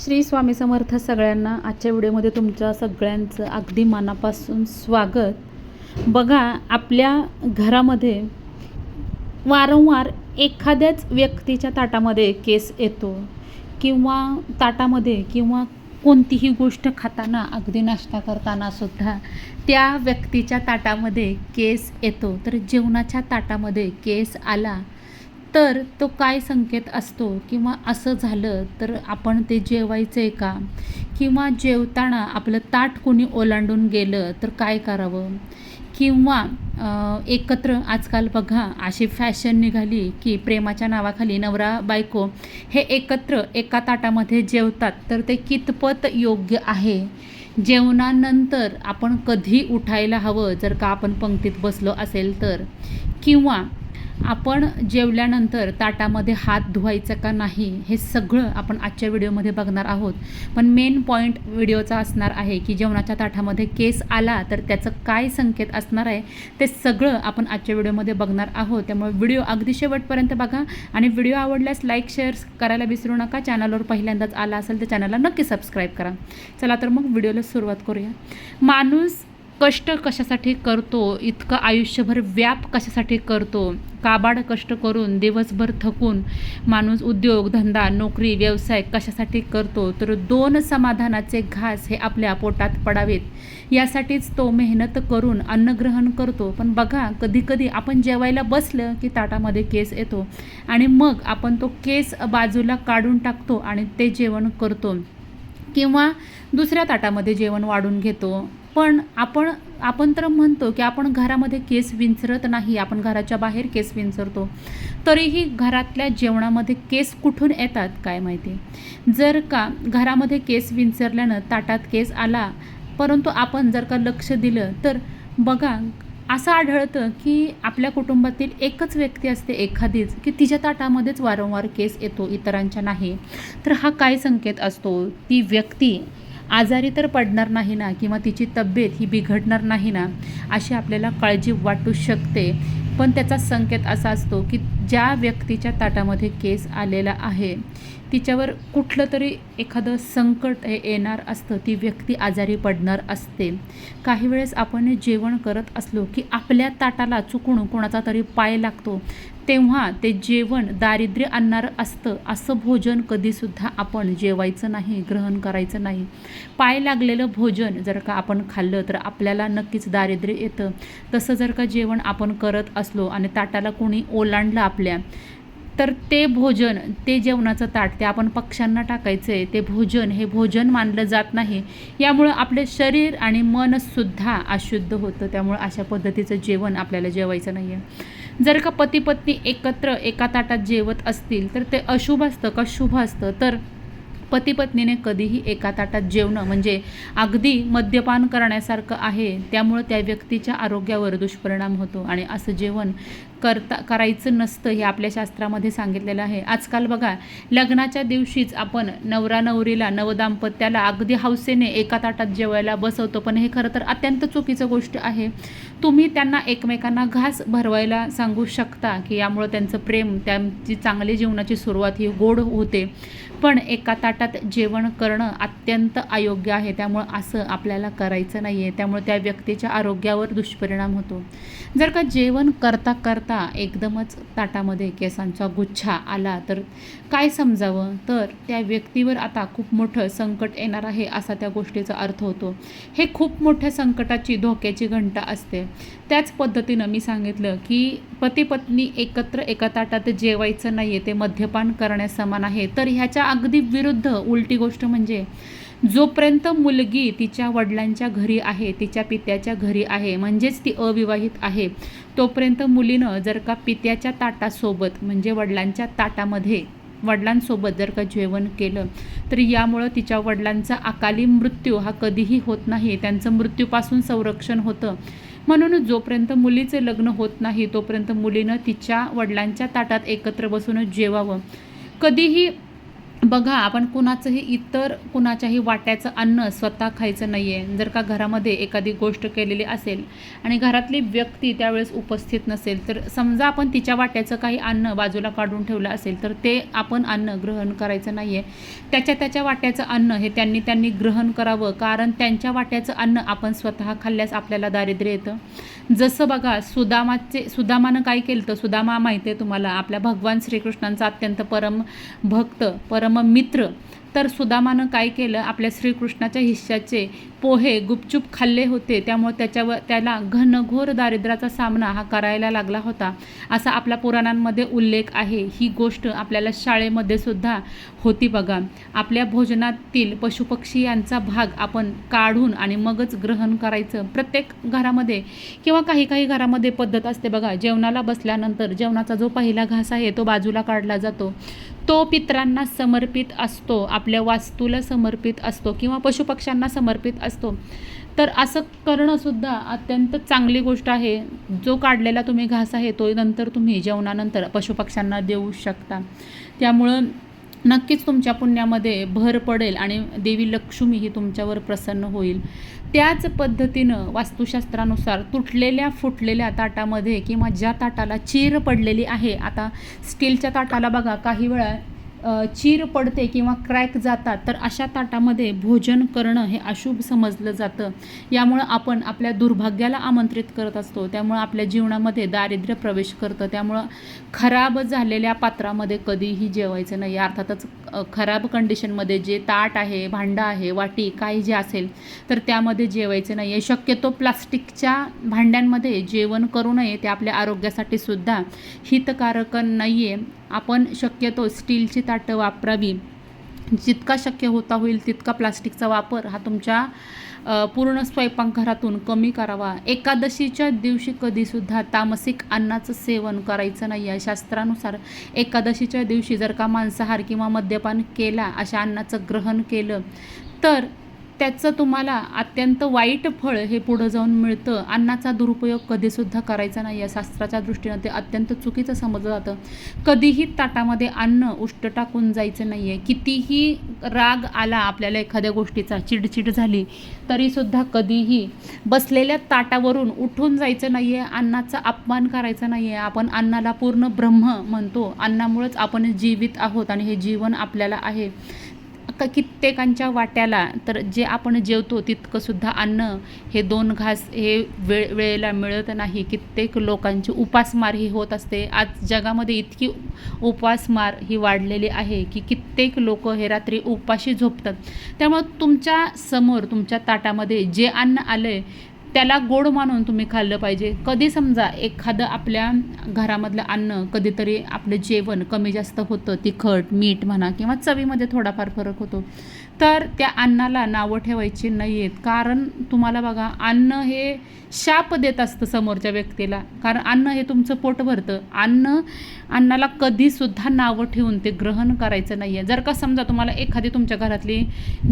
श्री स्वामी समर्थ सगळ्यांना आजच्या व्हिडिओमध्ये तुमच्या सगळ्यांचं अगदी मनापासून स्वागत. बघा आपल्या घरामध्ये वारंवार एखाद्याच व्यक्तीच्या ताटामध्ये केस येतो किंवा ताटामध्ये किंवा कोणतीही गोष्ट खाताना अगदी नाश्ता करताना सुद्धा त्या व्यक्तीच्या ताटामध्ये केस येतो. तर जेवणाच्या ताटामध्ये केस आला तर तो काय संकेत असतो? किंवा असं झालं तर आपण ते जेवायचं आहे का? किंवा जेवताना आपलं ताट कोणी ओलांडून गेलं तर काय करावं? किंवा एकत्र आजकाल बघा अशी फॅशन निघाली की प्रेमाच्या नावाखाली नवरा बायको हे एकत्र एका ताटामध्ये जेवतात तर ते कितपत योग्य आहे? जेवणानंतर आपण कधी उठायला हवं? जर का आपण पंक्तीत बसलो असेल तर. किंवा आपण जेवल्यानंतर ताटामध्ये हात धुवायचा का नाही हे सगळं आपण आजच्या व्हिडिओमध्ये बघणार आहोत. पण मेन पॉईंट व्हिडिओचा असणार आहे की जेवणाच्या ताटामध्ये केस आला तर त्याचं काय संकेत असणार आहे ते सगळं आपण आजच्या व्हिडिओमध्ये बघणार आहोत. त्यामुळे व्हिडिओ अगदी शेवटपर्यंत बघा आणि व्हिडिओ आवडल्यास लाईक शेअर करायला विसरू नका. चॅनलवर पहिल्यांदाच आला असेल तर चॅनलला नक्की सबस्क्राईब करा. चला तर मग व्हिडिओला सुरुवात करूया. माणूस कष्ट कशासाठी करतो इतकं आयुष्यभर व्याप कशासाठी करतो काबाड कष्ट करून दिवसभर थकून माणूस उद्योग धंदा नोकरी व्यवसाय कशासाठी करतो तर दोन समाधानाचे घास हे आपल्या पोटात पडावेत. यासाठीच तो मेहनत करून अन्नग्रहण करतो. पण बघा कधीकधी आपण जेवायला बसलं की ताटामध्ये केस येतो आणि मग आपण तो केस बाजूला काढून टाकतो आणि ते जेवण करतो. किंवा दुसऱ्या ताटामध्ये जेवण वाढून घेतो. पण आपण आपण तर म्हणतो की आपण घरामध्ये केस विंचरत नाही आपण घराच्या बाहेर केस विंचरतो. तरीही घरातल्या जेवणामध्ये केस कुठून येतात काय माहिती? जर का घरामध्ये केस विंचरल्यानं ताटात केस आला परंतु आपण जर का लक्ष दिलं तर बघा असं आढळतं की आपल्या कुटुंबातील एकच व्यक्ती असते एखादीच की तिच्या ताटामध्येच वारंवार केस येतो इतरांच्या नाही. तर हा काय संकेत असतो? ती व्यक्ती आजारी तर पडणार नाही ना किंवा तिची तब्येत ही बिघडणार नाही ना अशी आपल्याला काळजी वाटू शकते. पण त्याचा संकेत असा असतो की ज्या व्यक्तीच्या ताटामध्ये केस आलेला आहे तिच्यावर कुठलं तरी एखादं संकट हे येणार असतं ती व्यक्ती आजारी पडणार असते. काही वेळेस आपण जेवण करत असलो की आपल्या ताटाला चुकून कोणाचा तरी पाय लागतो तेव्हा ते जेवण दारिद्र्य आणणारं असतं. असं भोजन कधीसुद्धा आपण जेवायचं नाही ग्रहण करायचं नाही. पाय लागलेलं भोजन जर का आपण खाल्लं तर आपल्याला नक्कीच दारिद्र्य येतं. तसं जर का जेवण आपण करत असलो आणि ताटाला कोणी ओलांडलं आपल्या आपल्या. तर ते भोजन ते जेवणाचं ताट ते आपण पक्ष्यांना टाकायचं आहे ते भोजन हे भोजन मानलं जात नाही. यामुळं आपले शरीर आणि मनसुद्धा अशुद्ध होतं. त्यामुळं अशा पद्धतीचं जेवण आपल्याला जेवायचं नाही आहे जर का पती पत्नी एकत्र एका ताटात जेवत असतील तर ते अशुभ असतं का शुभ असतं? तर पती पत्नीने कधीही एका ताटात जेवणं म्हणजे अगदी मद्यपान करण्यासारखं आहे. त्यामुळं त्या व्यक्तीच्या आरोग्यावर दुष्परिणाम होतो आणि असं जेवण करता करायचं नसतं हे आपल्या शास्त्रामध्ये सांगितलेलं आहे. आजकाल बघा लग्नाच्या दिवशीच आपण नवरा नवरीला नवदाम्पत्याला अगदी हौसेने एका ताटात जेवायला बसवतो. पण हे खरं तर अत्यंत चुकीचं गोष्ट आहे. तुम्ही त्यांना एकमेकांना घास भरवायला सांगू शकता की यामुळं त्यांचं प्रेम त्यांची चांगली जीवनाची सुरुवात ही गोड होते. पण एका ताटात जेवण करणं अत्यंत अयोग्य आहे. त्यामुळं असं आपल्याला करायचं नाही आहे त्यामुळे त्या व्यक्तीच्या आरोग्यावर दुष्परिणाम होतो. जर का जेवण करता करता एकदमच ताटामध्ये केसांचा गुच्छा आला तर काय समजावं? तर त्या व्यक्तीवर आता खूप मोठं संकट येणार आहे असा त्या गोष्टीचा अर्थ होतो. हे खूप मोठ्या संकटाची धोक्याची घंटा असते. त्याच पद्धतीनं मी सांगितलं की पती पत्नी एकत्र एका ताटात जेवायचं नाही आहे ते मद्यपान करण्यास समान आहे. तर ह्याच्या अगदी विरुद्ध उलटी गोष्ट म्हणजे जोपर्यंत मुलगी तिच्या वडिलांच्या घरी आहे तिच्या पित्याच्या घरी आहे म्हणजेच ती अविवाहित आहे तोपर्यंत मुलीनं जर का पित्याच्या ताटासोबत म्हणजे वडिलांच्या ताटामध्ये वडिलांसोबत जर का जेवण केलं तर यामुळं तिच्या वडिलांचा अकाली मृत्यू हा कधीही होत नाही. त्यांचं मृत्यूपासून संरक्षण होतं. म्हणून जोपर्यंत मुलीचे लग्न होत नाही तोपर्यंत मुलीनं तिच्या वडिलांच्या ताटात एकत्र बसून जेवावं. कधीही बघा आपण कुणाचंही इतर कुणाच्याही वाट्याचं अन्न स्वतः खायचं नाही आहे जर का घरामध्ये एखादी गोष्ट केलेली असेल आणि घरातली व्यक्ती त्यावेळेस उपस्थित नसेल तर समजा आपण तिच्या वाट्याचं काही अन्न बाजूला काढून ठेवलं असेल तर ते आपण अन्न ग्रहण करायचं नाही आहे त्याच्या त्याच्या वाट्याचं अन्न हे त्यांनी त्यांनी ग्रहण करावं कारण त्यांच्या वाट्याचं अन्न आपण स्वतः खाल्ल्यास आपल्याला दारिद्र्य येतं. जसं बघा सुदामाचे सुदामानं काय केलं तर सुदामा माहिती आहे तुम्हाला? आपल्या भगवान श्रीकृष्णांचा अत्यंत परम भक्त परम मित्र. तर सुदामानं काय केलं? आपल्या श्रीकृष्णाच्या हिश्श्याचे पोहे गुपचूप खाल्ले होते. त्यामुळे त्याच्यावर त्याला घनघोर दारिद्र्याचा सामना हा करायला लागला होता. असा आपल्या पुराणांमध्ये उल्लेख आहे. ही गोष्ट आपल्याला शाळेमध्ये सुद्धा होती बघा. आपल्या भोजनातील पशुपक्षी यांचा भाग आपण काढून आणि मगच ग्रहण करायचं. प्रत्येक घरामध्ये किंवा काही काही घरामध्ये पद्धत असते बघा. जेवणाला बसल्यानंतर जेवणाचा जो पहिला घास आहे तो बाजूला काढला जातो. तो पित्रांना समर्पित असतो आपल्या वास्तूला समर्पित असतो किंवा पशुपक्ष्यांना समर्पित असतो. तर असं करणंसुद्धा अत्यंत चांगली गोष्ट आहे. जो काढलेला तुम्ही घास आहे तो नंतर तुम्ही जेवणानंतर पशुपक्ष्यांना देऊ शकता. त्यामुळं नक्कीच तुमच्या पुण्यामध्ये भर पडेल आणि देवी लक्ष्मी ही तुमच्यावर प्रसन्न होईल. त्याच पद्धतीनं वास्तुशास्त्रानुसार तुटलेल्या फुटलेल्या ताटामध्ये किंवा ज्या ताटाला चीर पडलेली आहे आता स्टीलच्या ताटाला बघा काही वेळा चीर पडते किंवा क्रॅक जातात तर अशा ताटामध्ये भोजन करणं हे अशुभ समजलं जातं. यामुळं आपण आपल्या दुर्भाग्याला आमंत्रित करत असतो. त्यामुळं आपल्या जीवनामध्ये दारिद्र्य प्रवेश करतं. त्यामुळं खराब झालेल्या पात्रामध्ये कधीही जेवायचं नाही. अर्थातच खराब कंडिशनमध्ये जे ताट आहे भांडं आहे वाटी काही जे असेल तर त्यामध्ये जेवायचं नाही आहे शक्यतो प्लास्टिकच्या भांड्यांमध्ये जेवण करू नये. ते आपल्या आरोग्यासाठी सुद्धा हितकारक नाही आहे आपण शक्यतो स्टीलची ताटं वापरावी. जितका शक्य होता होईल तितका प्लास्टिकचा वापर हा तुमच्या पूर्ण स्वयंपाकघरातून कमी करावा. एकादशीच्या दिवशी कधीसुद्धा तामसिक अन्नाचं सेवन करायचं नाही. आहे शास्त्रानुसार एकादशीच्या दिवशी जर का मांसाहार किंवा मद्यपान केला अशा अन्नाचं ग्रहण केलं तर त्याचं तुम्हाला अत्यंत वाईट फळ हे पुढं जाऊन मिळतं. अन्नाचा दुरुपयोग कधीसुद्धा करायचा नाही. आहे शास्त्राच्या दृष्टीनं ते अत्यंत चुकीचं समजलं जातं. कधीही ताटामध्ये अन्न उष्ट टाकून जायचं नाही आहे कितीही राग आला आपल्याला एखाद्या गोष्टीचा चिडचिड झाली तरीसुद्धा कधीही बसलेल्या ताटावरून उठून जायचं नाही आहे अन्नाचा अपमान करायचा नाही आहे आपण अन्नाला पूर्ण ब्रह्म म्हणतो. अन्नामुळेच आपण जीवित आहोत आणि हे जीवन आपल्याला आहे. क कित्येकांच्या वाट्याला तर जे आपण जेवतो तितकंसुद्धा अन्न हे दोन घास हे वेळ वेळेला मिळत नाही. कित्येक लोकांची उपासमार ही होत असते. आज जगामध्ये इतकी उपासमार ही वाढलेली आहे की कित्येक लोक हे रात्री उपाशी झोपतात. त्यामुळं तुमच्यासमोर तुमच्या ताटामध्ये जे अन्न आलं आहे त्याला गोड मानून तुम्ही खाल्लं पाहिजे. कधी समजा एखादं आपल्या घरामधलं अन्न कधीतरी आपलं जेवण कमी जास्त होतं तिखट मीठ म्हणा किंवा चवीमध्ये थोडाफार फरक होतो. तर त्या अन्नाला नावं ठेवायची नाही आहेत कारण तुम्हाला बघा अन्न हे शाप देत असतं समोरच्या व्यक्तीला. कारण अन्न हे तुमचं पोट भरतं. अन्न अन्नाला कधीसुद्धा नावं ठेवून ते ग्रहण करायचं नाही आहे जर का समजा तुम्हाला एखादी तुमच्या घरातली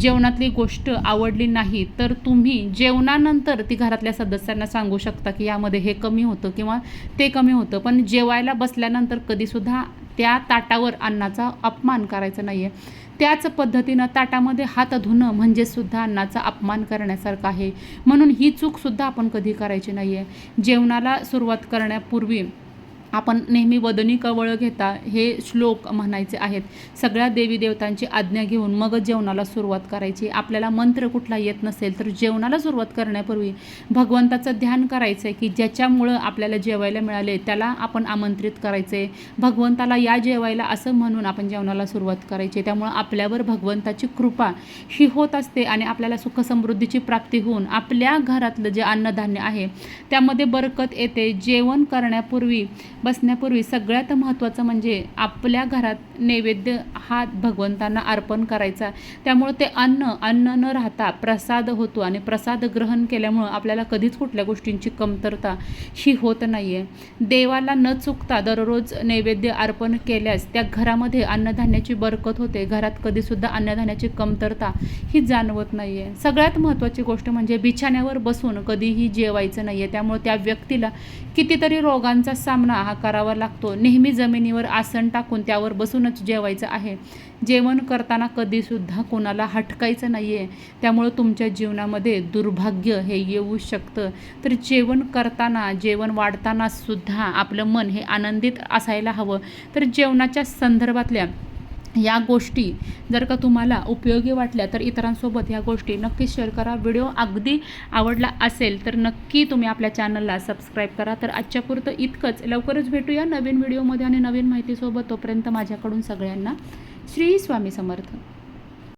जेवणातली गोष्ट आवडली नाही तर तुम्ही जेवणानंतर ती घरातल्या सदस्यांना सांगू शकता की यामध्ये हे कमी होतं किंवा ते कमी होतं. पण जेवायला बसल्यानंतर कधीसुद्धा त्या ताटावर अन्नाचा अपमान करायचा नाही आहे त्याच पद्धतीनं ताटामध्ये हात धुणं म्हणजे सुद्धा अन्नाचा अपमान करण्यासारखं आहे. म्हणून ही चूकसुद्धा आपण कधी करायची नाही आहे जेवणाला सुरुवात करण्यापूर्वी आपण नेहमी वदनी कवळ घेता हे श्लोक म्हणायचे आहेत. सगळ्या देवी देवतांची आज्ञा घेऊन मग जेवणाला सुरुवात करायची. आपल्याला मंत्र कुठला येत नसेल तर जेवणाला सुरुवात करण्यापूर्वी भगवंताचं ध्यान करायचं आहे की ज्याच्यामुळं आपल्याला जेवायला मिळाले त्याला आपण आमंत्रित करायचं आहे भगवंताला या जेवायला असं म्हणून आपण जेवणाला सुरुवात करायची. त्यामुळं आपल्यावर भगवंताची कृपा ही होत असते आणि आपल्याला सुखसमृद्धीची प्राप्ती होऊन आपल्या घरातलं जे अन्नधान्य आहे त्यामध्ये बरकत येते. जेवण करण्यापूर्वी बसण्यापूर्वी सगळ्यात महत्त्वाचं म्हणजे आपल्या घरात नैवेद्य हा भगवंतांना अर्पण करायचा. त्यामुळं ते अन्न अन्न न राहता प्रसाद होतो आणि प्रसाद ग्रहण केल्यामुळं आपल्याला कधीच कुठल्या गोष्टींची कमतरता ही होत नाही आहे देवाला न चुकता दररोज नैवेद्य अर्पण केल्यास त्या घरामध्ये अन्नधान्याची बरकत होते. घरात कधीसुद्धा अन्नधान्याची कमतरता ही जाणवत नाही आहे सगळ्यात महत्त्वाची गोष्ट म्हणजे बिछाण्यावर बसून कधीही जेवायचं नाही आहे त्यामुळे त्या व्यक्तीला कितीतरी रोगांचा सामना हा करावा लागतो. नेहमी जमिनीवर आसन टाकून त्यावर बसूनच जेवायचं आहे. जेवण करताना कधीसुद्धा कोणाला हटकायचं नाही आहे त्यामुळं तुमच्या जीवनामध्ये दुर्भाग्य हे येऊ शकतं. तर जेवण करताना जेवण वाढताना सुद्धा आपलं मन हे आनंदित असायला हवं. तर जेवणाच्या संदर्भातल्या या गोष्टी जर का तुम्हाला उपयोगी वाटल्या तर इतरांसोबत या गोष्टी नक्कीच शेअर करा. व्हिडिओ अगदी आवडला असेल तर नक्की तुम्ही आपल्या चॅनलला सबस्क्राईब करा. तर आजच्यापुरतं इतकंच. लवकरच भेटूया नवीन व्हिडिओमध्ये आणि नवीन माहितीसोबत. तोपर्यंत माझ्याकडून सगळ्यांना श्री स्वामी समर्थ.